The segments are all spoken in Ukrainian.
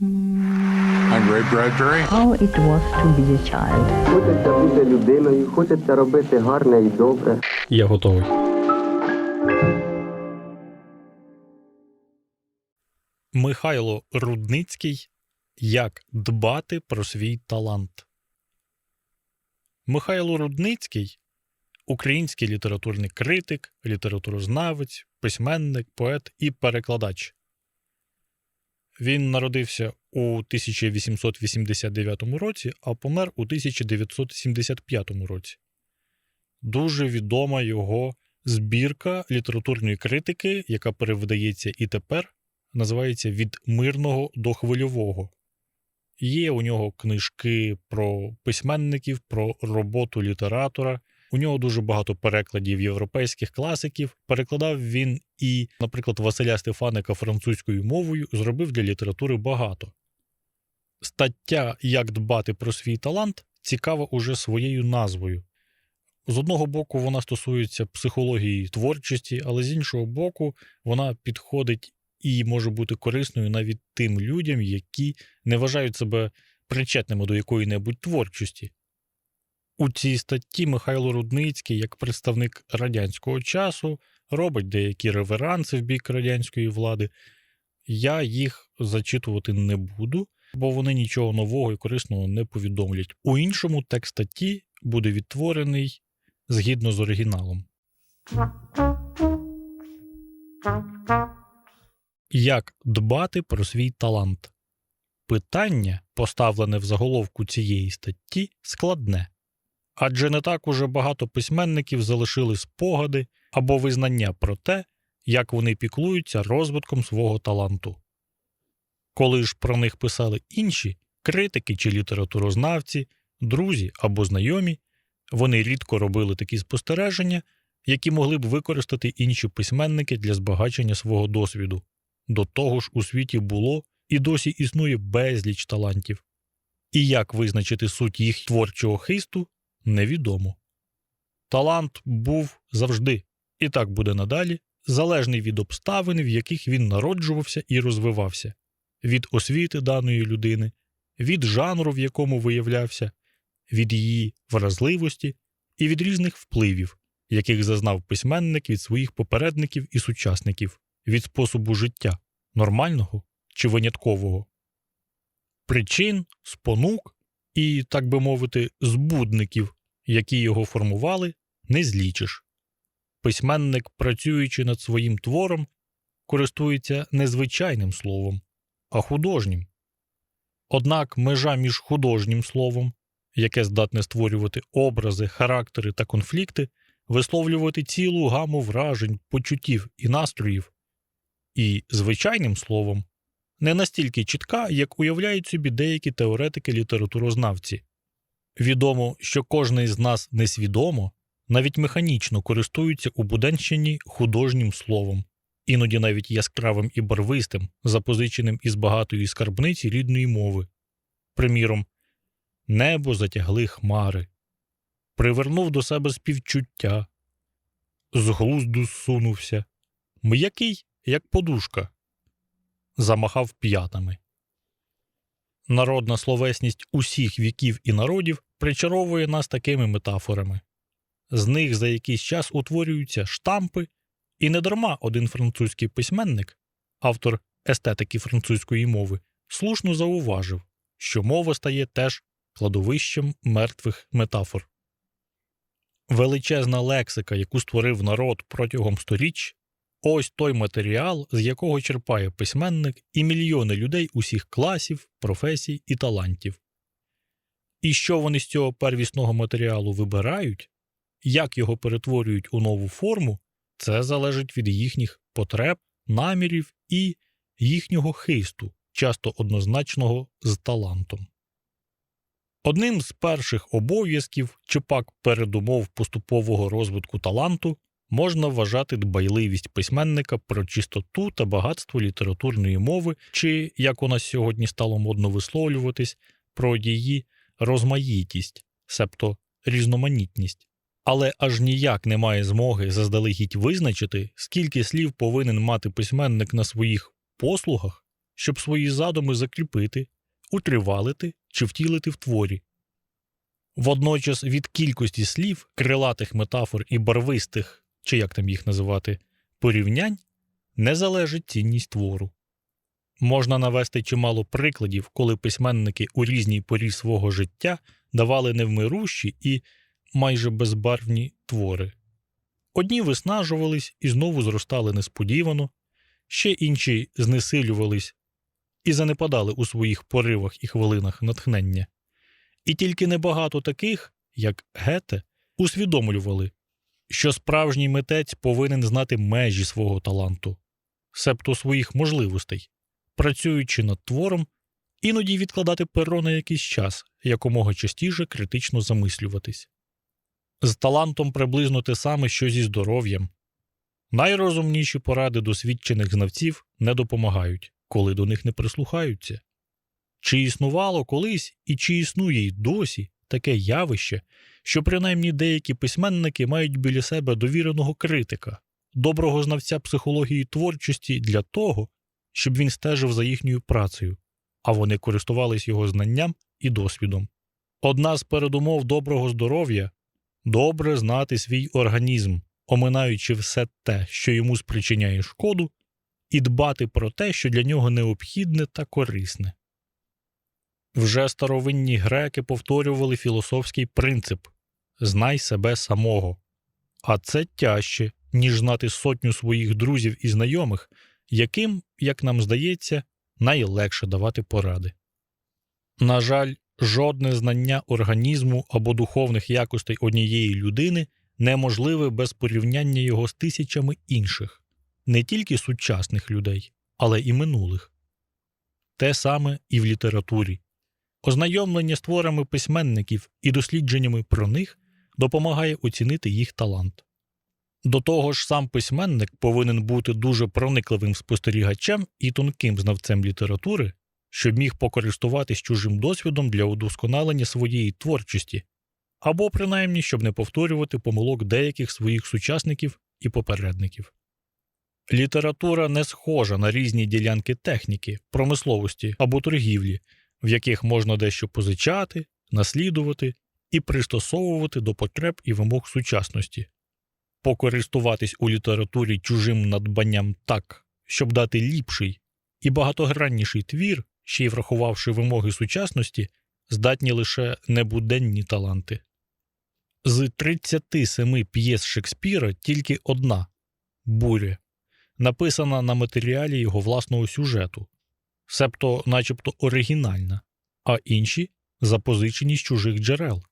I'm Ray Bradbury. How it was to be a child. Хочеться бути людиною, хочеться робити гарне і добре. Я готовий. Михайло Рудницький Як дбати про свій талант. Михайло Рудницький український літературний критик, літературознавець, письменник, поет і перекладач. Він народився у 1889 році, а помер у 1975 році. Дуже відома його збірка літературної критики, яка перевидається і тепер, називається Від мирного до хвильового. Є у нього книжки про письменників, про роботу літератора. У нього дуже багато перекладів європейських класиків. Перекладав він і, наприклад, Василя Стефаника французькою мовою зробив для літератури багато. Стаття Як дбати про свій талант цікава уже своєю назвою. З одного боку, вона стосується психології творчості, але з іншого боку, вона підходить і може бути корисною навіть тим людям, які не вважають себе причетними до якої-небудь творчості. У цій статті Михайло Рудницький, як представник радянського часу, робить деякі реверанси в бік радянської влади. Я їх зачитувати не буду, бо вони нічого нового і корисного не повідомлять. У іншому текст статті буде відтворений згідно з оригіналом. Як дбати про свій талант? Питання, поставлене в заголовку цієї статті, складне. Адже не так уже багато письменників залишили спогади або визнання про те, як вони піклуються розвитком свого таланту. Коли ж про них писали інші критики чи літературознавці, друзі або знайомі, вони рідко робили такі спостереження, які могли б використати інші письменники для збагачення свого досвіду. До того ж, у світі було і досі існує безліч талантів. І як визначити суть їх творчого хисту, невідомо. Талант був завжди, і так буде надалі, залежний від обставин, в яких він народжувався і розвивався, від освіти даної людини, від жанру, в якому виявлявся, від її вразливості і від різних впливів, яких зазнав письменник від своїх попередників і сучасників, від способу життя нормального чи виняткового, причин, спонук і, так би мовити, збудників, які його формували, не злічиш. Письменник, працюючи над своїм твором, користується не звичайним словом, а художнім. Однак межа між художнім словом, яке здатне створювати образи, характери та конфлікти, висловлювати цілу гаму вражень, почуттів і настроїв, і звичайним словом, не настільки чітка, як уявляють собі деякі теоретики літературознавці. Відомо, що кожний з нас несвідомо, навіть механічно користується у буденщині художнім словом, іноді навіть яскравим і барвистим, запозиченим із багатої скарбниці рідної мови. Приміром, небо затягли хмари, привернув до себе співчуття, з глузду зсунувся, м'який, як подушка, замахав п'ятами. Народна словесність усіх віків і народів причаровує нас такими метафорами. З них за якийсь час утворюються штампи, і недарма один французький письменник, автор естетики французької мови, слушно зауважив, що мова стає теж кладовищем мертвих метафор. Величезна лексика, яку створив народ протягом сторіч, ось той матеріал, з якого черпає письменник і мільйони людей усіх класів, професій і талантів. І що вони з цього первісного матеріалу вибирають, як його перетворюють у нову форму, це залежить від їхніх потреб, намірів і їхнього хисту, часто однозначного з талантом. Одним з перших обов'язків чи пак передумов поступового розвитку таланту можна вважати дбайливість письменника про чистоту та багатство літературної мови, чи, як у нас сьогодні стало модно висловлюватись, про її розмаїтість, себто різноманітність. Але аж ніяк немає змоги заздалегідь визначити, скільки слів повинен мати письменник на своїх послугах, щоб свої задуми закріпити, утривалити чи втілити в творі. Водночас від кількості слів, крилатих метафор і барвистих, чи як там їх називати, порівнянь не залежить цінність твору. Можна навести чимало прикладів, коли письменники у різній порі свого життя давали невмирущі і майже безбарвні твори. Одні виснажувались і знову зростали несподівано, ще інші знесилювались і занепадали у своїх поривах і хвилинах натхнення. І тільки небагато таких, як Гете, усвідомлювали, що справжній митець повинен знати межі свого таланту, себто своїх можливостей, працюючи над твором, іноді відкладати перо на якийсь час, якомога частіше критично замислюватись. З талантом приблизно те саме, що зі здоров'ям. Найрозумніші поради досвідчених знавців не допомагають, коли до них не прислухаються. Чи існувало колись і чи існує й досі таке явище, що принаймні деякі письменники мають біля себе довіреного критика, доброго знавця психології творчості для того, щоб він стежив за їхньою працею, а вони користувались його знанням і досвідом. Одна з передумов доброго здоров'я добре знати свій організм, оминаючи все те, що йому спричиняє шкоду, і дбати про те, що для нього необхідне та корисне. Вже старовинні греки повторювали філософський принцип знай себе самого, а це тяжче, ніж знати сотню своїх друзів і знайомих, яким, як нам здається, найлегше давати поради. На жаль, жодне знання організму або духовних якостей однієї людини неможливе без порівняння його з тисячами інших, не тільки сучасних людей, але і минулих. Те саме і в літературі. Ознайомлення з творами письменників і дослідженнями про них допомагає оцінити їх талант. До того ж, сам письменник повинен бути дуже проникливим спостерігачем і тонким знавцем літератури, щоб міг покористуватись чужим досвідом для удосконалення своєї творчості, або принаймні щоб не повторювати помилок деяких своїх сучасників і попередників. Література не схожа на різні ділянки техніки, промисловості або торгівлі, в яких можна дещо позичати, наслідувати і пристосовувати до потреб і вимог сучасності. Покористуватись у літературі чужим надбанням так, щоб дати ліпший і багатогранніший твір, ще й врахувавши вимоги сучасності, здатні лише небуденні таланти. З 37 п'єс Шекспіра тільки одна буря, написана на матеріалі його власного сюжету, себто, начебто оригінальна, а інші запозичені з чужих джерел.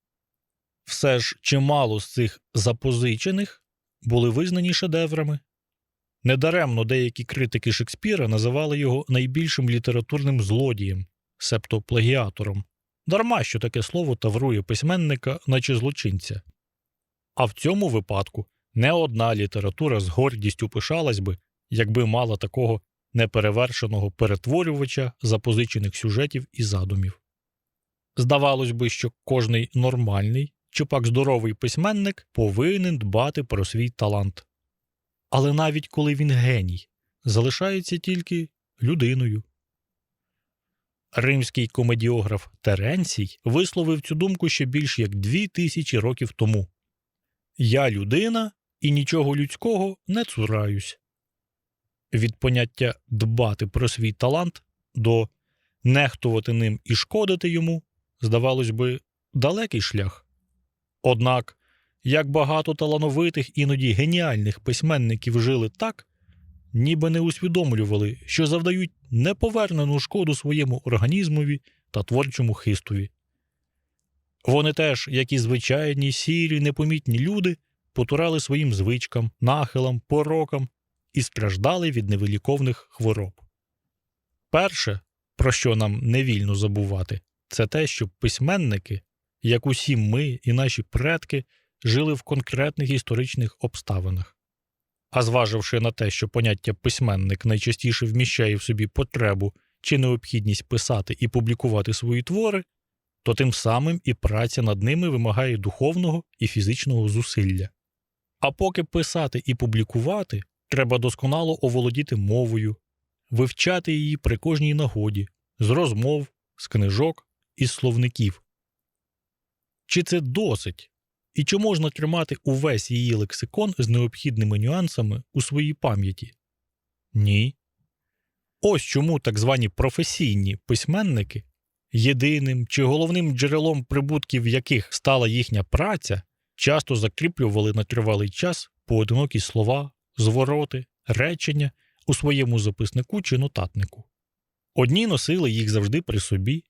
Все ж чимало з цих запозичених були визнані шедеврами. Недаремно деякі критики Шекспіра називали його найбільшим літературним злодієм, себто плагіатором, дарма що таке слово таврує письменника, наче злочинця. А в цьому випадку не одна література з гордістю пишалась би, якби мала такого неперевершеного перетворювача запозичених сюжетів і задумів. Здавалось би, що кожний нормальний чи пак здоровий письменник повинен дбати про свій талант. Але навіть коли він геній, залишається тільки людиною. Римський комедіограф Теренцій висловив цю думку ще більш як дві тисячі років тому Я людина і нічого людського не цураюсь. Від поняття дбати про свій талант до нехтувати ним і шкодити йому, здавалось би, далекий шлях. Однак, як багато талановитих, іноді геніальних письменників жили так, ніби не усвідомлювали, що завдають неповернену шкоду своєму організмові та творчому хистові. Вони теж, як і звичайні, сірі, непомітні люди, потурали своїм звичкам, нахилам, порокам і страждали від невиліковних хвороб. Перше, про що нам не вільно забувати, це те, що письменники, як усі ми і наші предки, жили в конкретних історичних обставинах. А зваживши на те, що поняття письменник найчастіше вміщає в собі потребу чи необхідність писати і публікувати свої твори, то тим самим і праця над ними вимагає духовного і фізичного зусилля. А поки писати і публікувати, треба досконало оволодіти мовою, вивчати її при кожній нагоді, з розмов, з книжок, із словників. Чи це досить? І чи можна тримати увесь її лексикон з необхідними нюансами у своїй пам'яті? Ні. Ось чому так звані професійні письменники, єдиним чи головним джерелом прибутків яких стала їхня праця, часто закріплювали на тривалий час поодинокі слова, звороти, речення у своєму записнику чи нотатнику. Одні носили їх завжди при собі,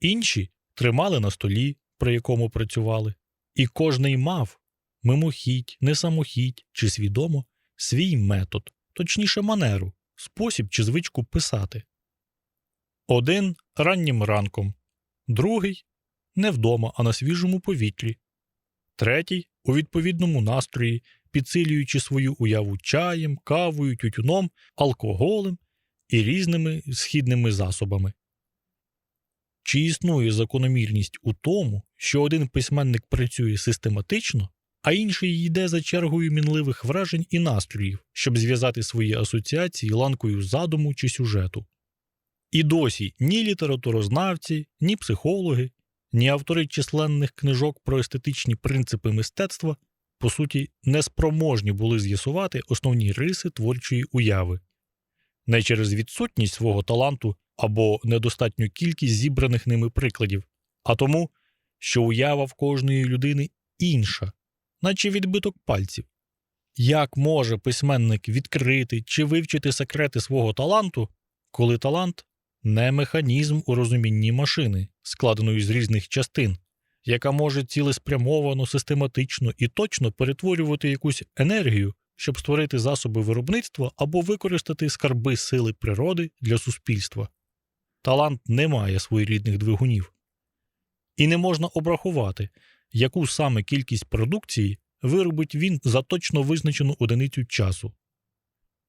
інші тримали на столі, при якому працювали, і кожний мав мимохідь, не самохідь чи свідомо свій метод, точніше манеру, спосіб чи звичку писати. Один раннім ранком, другий не вдома, а на свіжому повітрі, третій у відповідному настрої, підсилюючи свою уяву чаєм, кавою, тютюном, алкоголем і різними східними засобами. Чи існує закономірність у тому, що один письменник працює систематично, а інший йде за чергою мінливих вражень і настроїв, щоб зв'язати свої асоціації ланкою задуму чи сюжету? І досі ні літературознавці, ні психологи, ні автори численних книжок про естетичні принципи мистецтва по суті неспроможні були з'ясувати основні риси творчої уяви, не через відсутність свого таланту або недостатню кількість зібраних ними прикладів, а тому, що уява в кожної людини інша, наче відбиток пальців. Як може письменник відкрити чи вивчити секрети свого таланту, коли талант не механізм у розумінні машини, складеної з різних частин, яка може цілеспрямовано, систематично і точно перетворювати якусь енергію, щоб створити засоби виробництва або використати скарби сили природи для суспільства. Талант не має своєрідних двигунів. І не можна обрахувати, яку саме кількість продукції виробить він за точно визначену одиницю часу.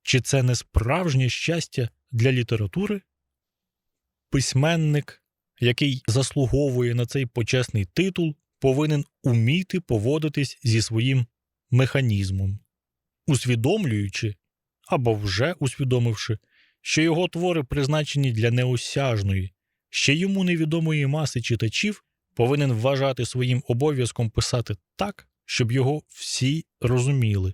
Чи це не справжнє щастя для літератури? Письменник, який заслуговує на цей почесний титул, повинен уміти поводитись зі своїм механізмом, усвідомлюючи або вже усвідомивши, що його твори призначені для неосяжної, ще йому невідомої маси читачів, повинен вважати своїм обов'язком писати так, щоб його всі розуміли.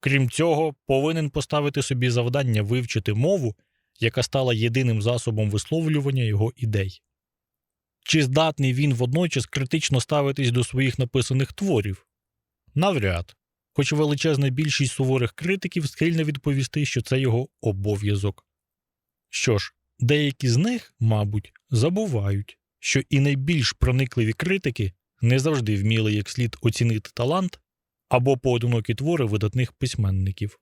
Крім цього, повинен поставити собі завдання вивчити мову, яка стала єдиним засобом висловлювання його ідей. Чи здатний він водночас критично ставитись до своїх написаних творів? Навряд, хоч величезна більшість суворих критиків схильна відповісти, що це його обов'язок. Що ж, деякі з них, мабуть, забувають, що і найбільш проникливі критики не завжди вміли як слід оцінити талант або поодинокі твори видатних письменників.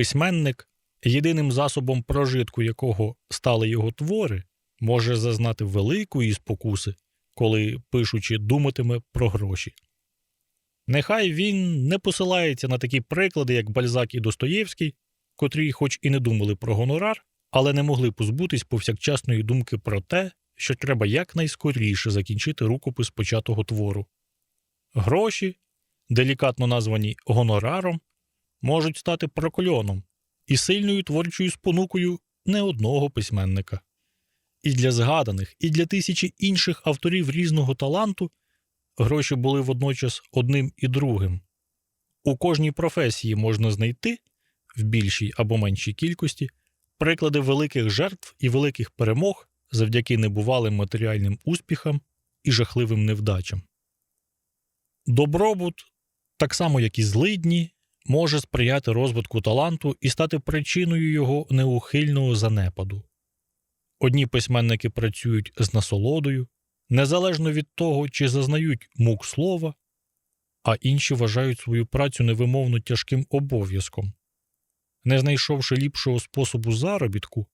Письменник, єдиним засобом прожитку якого стали його твори, може зазнати великої спокуси, коли, пишучи, думатиме про гроші. Нехай він не посилається на такі приклади, як Бальзак і Достоєвський, котрі, хоч і не думали про гонорар, але не могли позбутись повсякчасної думки про те, що треба якнайскоріше закінчити рукопис початого твору. Гроші, делікатно названі гонораром, можуть стати прокольоном і сильною творчою спонукою не одного письменника. І для згаданих, і для тисячі інших авторів різного таланту гроші були водночас одним і другим. У кожній професії можна знайти, в більшій або меншій кількості, приклади великих жертв і великих перемог завдяки небувалим матеріальним успіхам і жахливим невдачам. Добробут, так само як і злидні, може сприяти розвитку таланту і стати причиною його неухильного занепаду. Одні письменники працюють з насолодою, незалежно від того, чи зазнають мук слова, а інші вважають свою працю невимовно тяжким обов'язком. Не знайшовши ліпшого способу заробітку,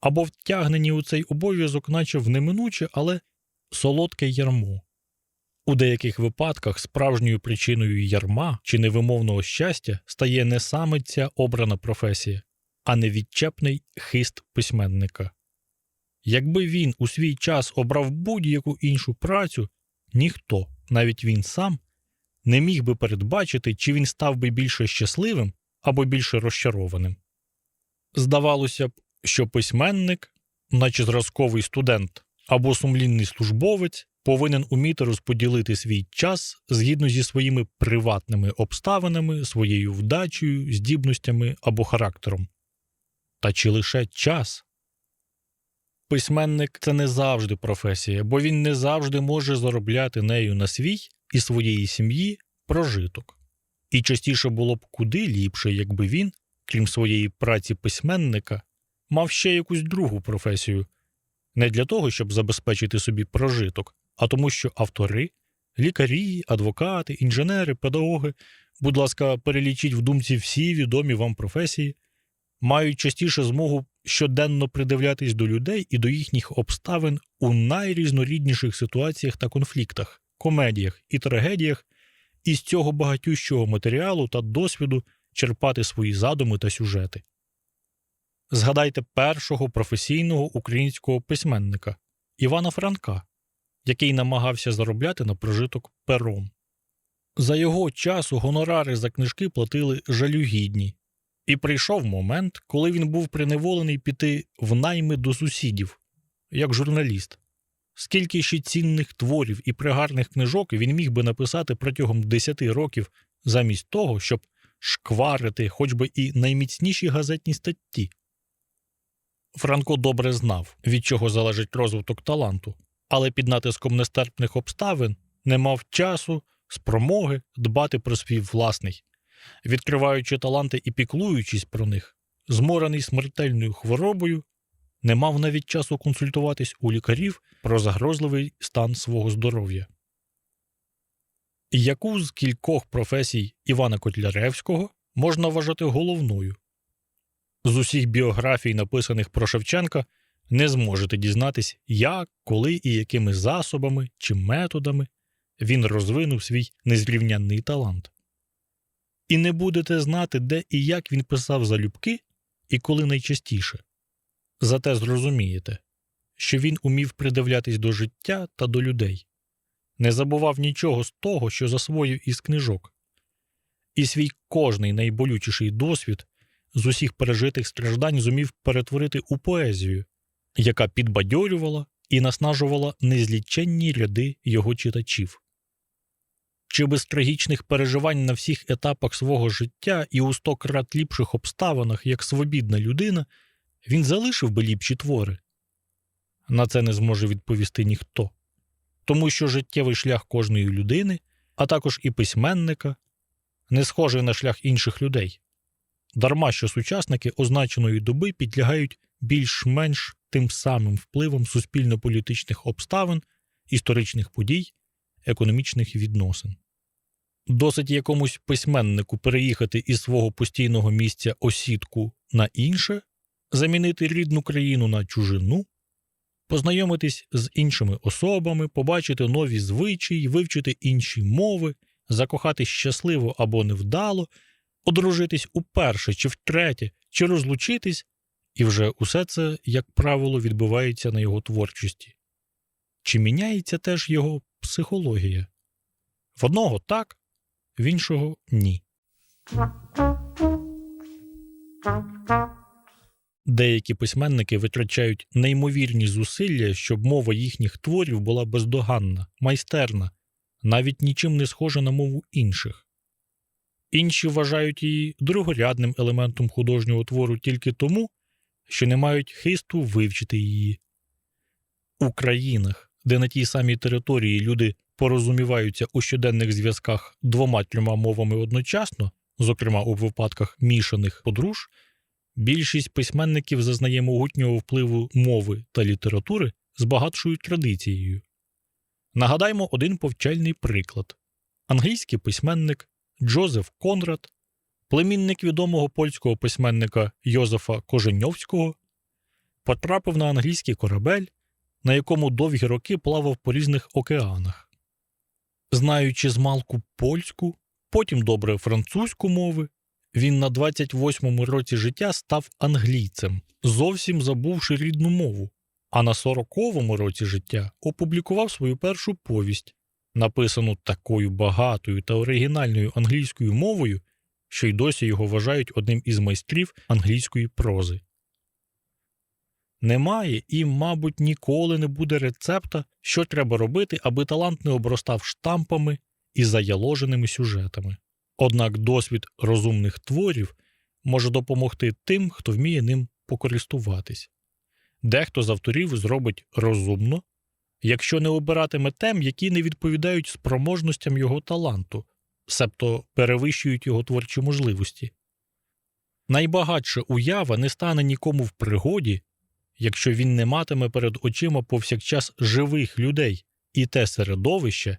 або втягнені у цей обов'язок, наче в неминуче, але солодке ярмо. У деяких випадках справжньою причиною ярма чи невимовного щастя стає не саме ця обрана професія, а невідчепний хист письменника. Якби він у свій час обрав будь-яку іншу працю, ніхто, навіть він сам, не міг би передбачити, чи він став би більше щасливим або більше розчарованим. Здавалося б, що письменник, наче зразковий студент або сумлінний службовець, повинен уміти розподілити свій час згідно зі своїми приватними обставинами, своєю вдачею, здібностями або характером. Та чи лише час? Письменник це не завжди професія, бо він не завжди може заробляти нею на свій і своєї сім'ї прожиток. І частіше було б куди ліпше, якби він, крім своєї праці письменника, мав ще якусь другу професію, не для того, щоб забезпечити собі прожиток, а тому, що автори, лікарі, адвокати, інженери, педагоги, будь ласка, перелічіть в думці всі відомі вам професії, мають частіше змогу щоденно придивлятись до людей і до їхніх обставин у найрізнорідніших ситуаціях та конфліктах, комедіях і трагедіях, і з цього багатющого матеріалу та досвіду черпати свої задуми та сюжети. Згадайте першого професійного українського письменника Івана Франка, який намагався заробляти на прожиток пером. За його часу гонорари за книжки платили жалюгідні, і прийшов момент, коли він був приневолений піти в найми до сусідів, як журналіст. Скільки ще цінних творів і пригарних книжок він міг би написати протягом 10 років замість того, щоб шкварити хоч би і найміцніші газетні статті. Франко добре знав, від чого залежить розвиток таланту, але під натиском нестерпних обставин не мав часу, спромоги дбати про свій власний. Відкриваючи таланти і піклуючись про них, зморений смертельною хворобою, не мав навіть часу консультуватись у лікарів про загрозливий стан свого здоров'я. Яку з кількох професій Івана Котляревського можна вважати головною? З усіх біографій, написаних про Шевченка, не зможете дізнатись, як, коли і якими засобами чи методами він розвинув свій незрівнянний талант. І не будете знати, де і як він писав залюбки і коли найчастіше. Зате зрозумієте, що він умів придивлятись до життя та до людей, не забував нічого з того, що засвоїв із книжок, і свій кожний найболючіший досвід з усіх пережитих страждань зумів перетворити у поезію, яка підбадьорювала і наснажувала незліченні ряди його читачів. Чи без трагічних переживань на всіх етапах свого життя і у сто крат ліпших обставинах, як свобідна людина, він залишив би ліпші твори? На це не зможе відповісти ніхто, тому що життєвий шлях кожної людини, а також і письменника, не схожий на шлях інших людей. Дарма що сучасники означеної доби підлягають більш-менш тим самим впливом суспільно-політичних обставин, історичних подій, економічних відносин. Досить якомусь письменнику переїхати із свого постійного місця осідку на інше, замінити рідну країну на чужину, познайомитись з іншими особами, побачити нові звичаї, вивчити інші мови, закохатись щасливо або невдало, одружитись уперше чи втретє, чи розлучитись, і вже усе це, як правило, відбувається на його творчості. Чи міняється теж його психологія? В одного так, в іншого ні. Деякі письменники витрачають неймовірні зусилля, щоб мова їхніх творів була бездоганна, майстерна, навіть нічим не схожа на мову інших. Інші вважають її другорядним елементом художнього твору тільки тому, що не мають хисту вивчити її. У країнах, де на тій самій території люди порозуміваються у щоденних зв'язках двома-трьома мовами одночасно, зокрема у випадках мішаних подруж, більшість письменників зазнає могутнього впливу мови та літератури з багатшою традицією. Нагадаймо один повчальний приклад: англійський письменник Джозеф Конрад, племінник відомого польського письменника Йозефа Коженьовського, потрапив на англійський корабель, на якому довгі роки плавав по різних океанах. Знаючи змалку польську, потім добре французьку мови, він на 28-му році життя став англійцем, зовсім забувши рідну мову, а на 40-му році життя опублікував свою першу повість написану такою багатою та оригінальною англійською мовою, що й досі його вважають одним із майстрів англійської прози. Немає і, мабуть, ніколи не буде рецепта, що треба робити, аби талант не обростав штампами і заяложеними сюжетами. Однак досвід розумних творів може допомогти тим, хто вміє ним покористуватись. Дехто з авторів зробить розумно, якщо не обиратиме тем, які не відповідають спроможностям його таланту, себто перевищують його творчі можливості. Найбагатша уява не стане нікому в пригоді, якщо він не матиме перед очима повсякчас живих людей і те середовище,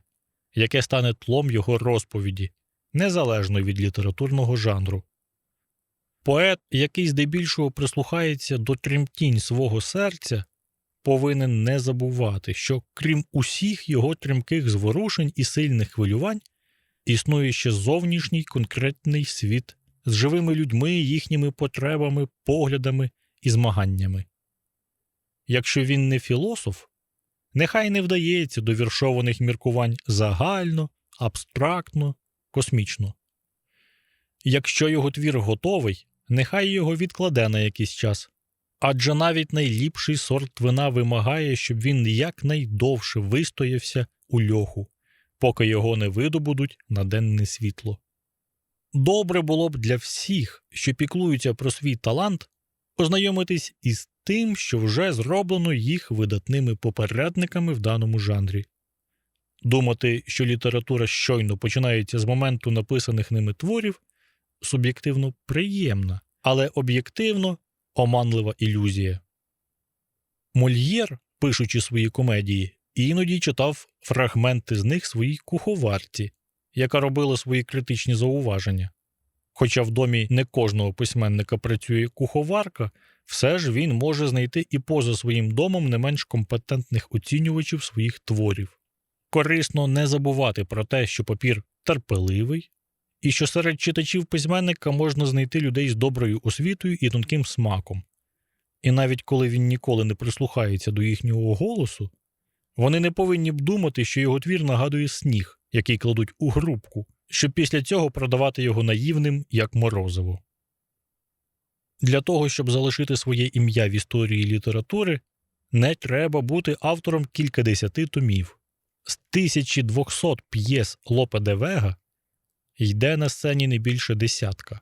яке стане тлом його розповіді, незалежно від літературного жанру. Поет, який здебільшого прислухається до тремтінь свого серця, повинен не забувати, що крім усіх його тремких зворушень і сильних хвилювань, існує ще зовнішній конкретний світ з живими людьми, їхніми потребами, поглядами і змаганнями. Якщо він не філософ, нехай не вдається до віршованих міркувань загально, абстрактно, космічно. Якщо його твір готовий, нехай його відкладе на якийсь час. Адже навіть найліпший сорт вина вимагає, щоб він якнайдовше вистоявся у льоху, поки його не видобудуть на денне світло. Добре було б для всіх, що піклуються про свій талант, ознайомитись із тим, що вже зроблено їх видатними попередниками в даному жанрі. Думати, що література щойно починається з моменту написаних ними творів, суб'єктивно приємна, але об'єктивно оманлива ілюзія. Мольєр, пишучи свої комедії, іноді читав фрагменти з них своїй куховарці, яка робила свої критичні зауваження. Хоча в домі не кожного письменника працює куховарка, все ж він може знайти і поза своїм домом не менш компетентних оцінювачів своїх творів. Корисно не забувати про те, що папір терпеливий, і що серед читачів письменника можна знайти людей з доброю освітою і тонким смаком. І навіть коли він ніколи не прислухається до їхнього голосу, вони не повинні б думати, що його твір нагадує сніг, який кладуть у грубку, щоб після цього продавати його наївним, як морозиво. Для того, щоб залишити своє ім'я в історії літератури, не треба бути автором кількадесяти томів. З 1200 п'єс Лопе де Вега йде на сцені не більше десятка.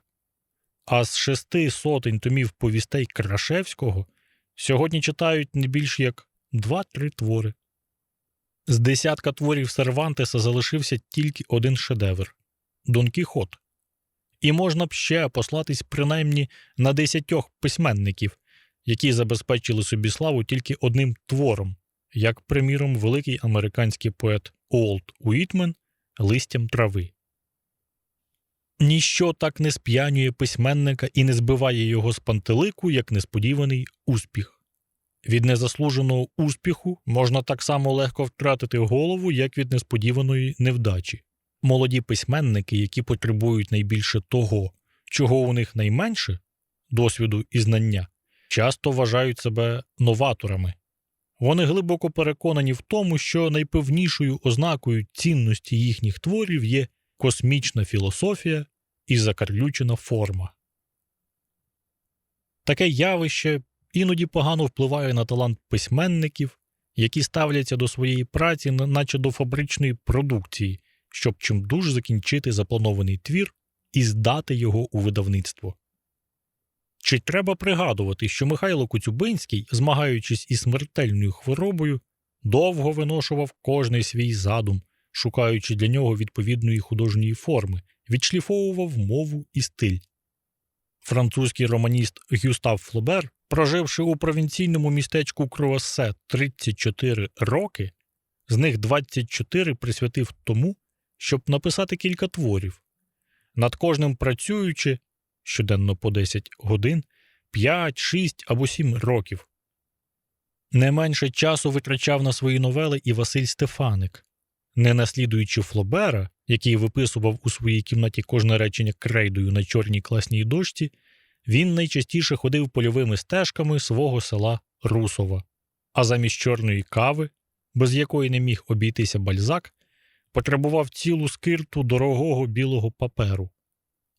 А з шести сотень томів повістей Крашевського сьогодні читають не більш як два-три твори. З десятка творів Сервантеса залишився тільки один шедевр Дон Кіхот. І можна б ще послатись принаймні на десятьох письменників, які забезпечили собі славу тільки одним твором, як, приміром, великий американський поет Уолт Уітмен листям трави. Ніщо так не сп'янює письменника і не збиває його з пантелику, як несподіваний успіх. Від незаслуженого успіху можна так само легко втратити голову, як від несподіваної невдачі. Молоді письменники, які потребують найбільше того, чого у них найменше досвіду і знання, часто вважають себе новаторами. Вони глибоко переконані в тому, що найпевнішою ознакою цінності їхніх творів є космічна філософія і закарлючена форма. Таке явище іноді погано впливає на талант письменників, які ставляться до своєї праці, наче до фабричної продукції, щоб чимдуж закінчити запланований твір і здати його у видавництво. Чи треба пригадувати, що Михайло Коцюбинський, змагаючись із смертельною хворобою, довго виношував кожний свій задум, шукаючи для нього відповідної художньої форми, відшліфовував мову і стиль. Французький романіст Гюстав Флобер, проживши у провінційному містечку Круасе 34 роки, з них 24 присвятив тому, щоб написати кілька творів, над кожним працюючи щоденно по 10 годин, 5, 6 або 7 років. Не менше часу витрачав на свої новели і Василь Стефаник. Не наслідуючи Флобера, який виписував у своїй кімнаті кожне речення крейдою на чорній класній дошці, він найчастіше ходив польовими стежками свого села Русова, а замість чорної кави, без якої не міг обійтися бальзак, потребував цілу скирту дорогого білого паперу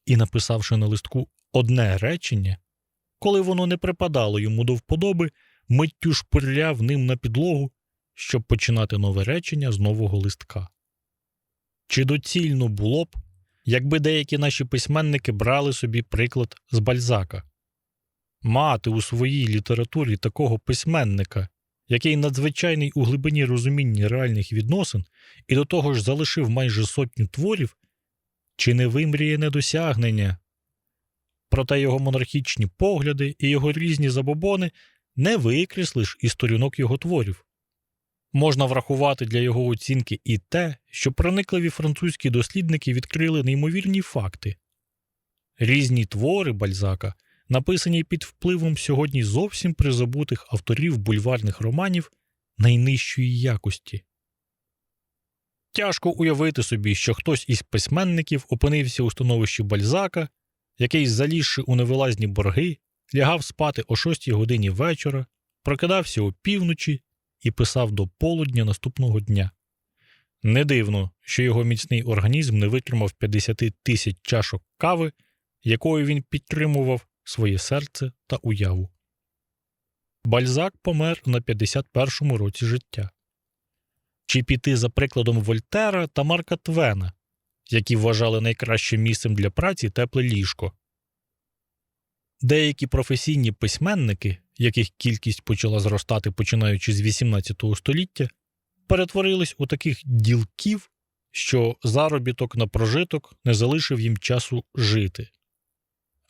і, написавши на листку одне речення, коли воно не припадало йому до вподоби, миттю шпирляв ним на підлогу, щоб починати нове речення з нового листка. Чи доцільно було б, якби деякі наші письменники брали собі приклад з Бальзака? Мати у своїй літературі такого письменника, який надзвичайний у глибині розуміння реальних відносин і до того ж залишив майже сотню творів, чи не вимріє недосягнення? Проте його монархічні погляди і його різні забобони не викреслиш із сторінок його творів. Можна врахувати для його оцінки і те, що проникливі французькі дослідники відкрили неймовірні факти. Різні твори Бальзака написані під впливом сьогодні зовсім призабутих авторів бульварних романів найнижчої якості. Тяжко уявити собі, що хтось із письменників опинився у становищі Бальзака, який, залізши у невилазні борги, лягав спати о шостій годині вечора, прокидався опівночі і писав до полудня наступного дня. Не дивно, що його міцний організм не витримав 50 тисяч чашок кави, якою він підтримував своє серце та уяву. Бальзак помер на 51-му році життя. Чи піти за прикладом Вольтера та Марка Твена, які вважали найкращим місцем для праці тепле ліжко. Деякі професійні письменники, яких кількість почала зростати починаючи з 18 століття, перетворились у таких ділків, що заробіток на прожиток не залишив їм часу жити.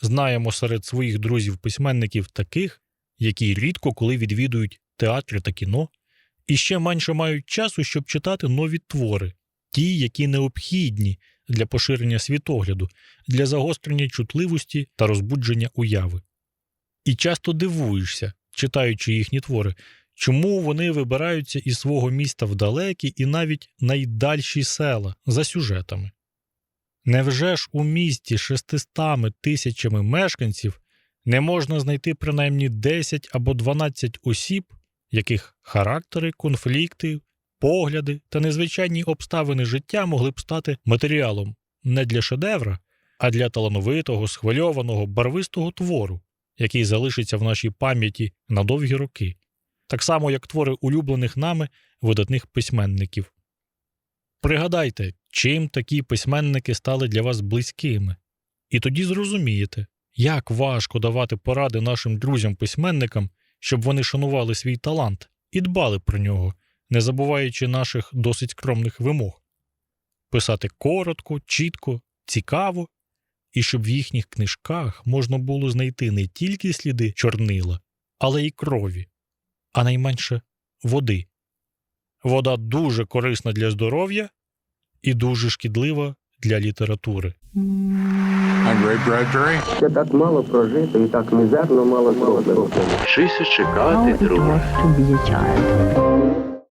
Знаємо серед своїх друзів-письменників таких, які рідко коли відвідують театри та кіно, і ще менше мають часу, щоб читати нові твори, ті, які необхідні для поширення світогляду, для загострення чутливості та розбудження уяви. І часто дивуєшся, читаючи їхні твори, чому вони вибираються із свого міста в далекі і навіть найдальші села за сюжетами. Невже ж у місті шестистами тисячами мешканців не можна знайти принаймні 10 або 12 осіб, яких характери, конфлікти, погляди та незвичайні обставини життя могли б стати матеріалом не для шедевра, а для талановитого, схвильованого, барвистого твору, який залишиться в нашій пам'яті на довгі роки, так само як твори улюблених нами видатних письменників. Пригадайте, чим такі письменники стали для вас близькими, і тоді зрозумієте, як важко давати поради нашим друзям-письменникам, щоб вони шанували свій талант і дбали про нього, не забуваючи наших досить скромних вимог. Писати коротко, чітко, цікаво, і щоб в їхніх книжках можна було знайти не тільки сліди чорнила, але й крові, а найменше води. Вода дуже корисна для здоров'я і дуже шкідлива для літератури. Ще так мало прожито і так мізерно мало зроблено. How чекати, it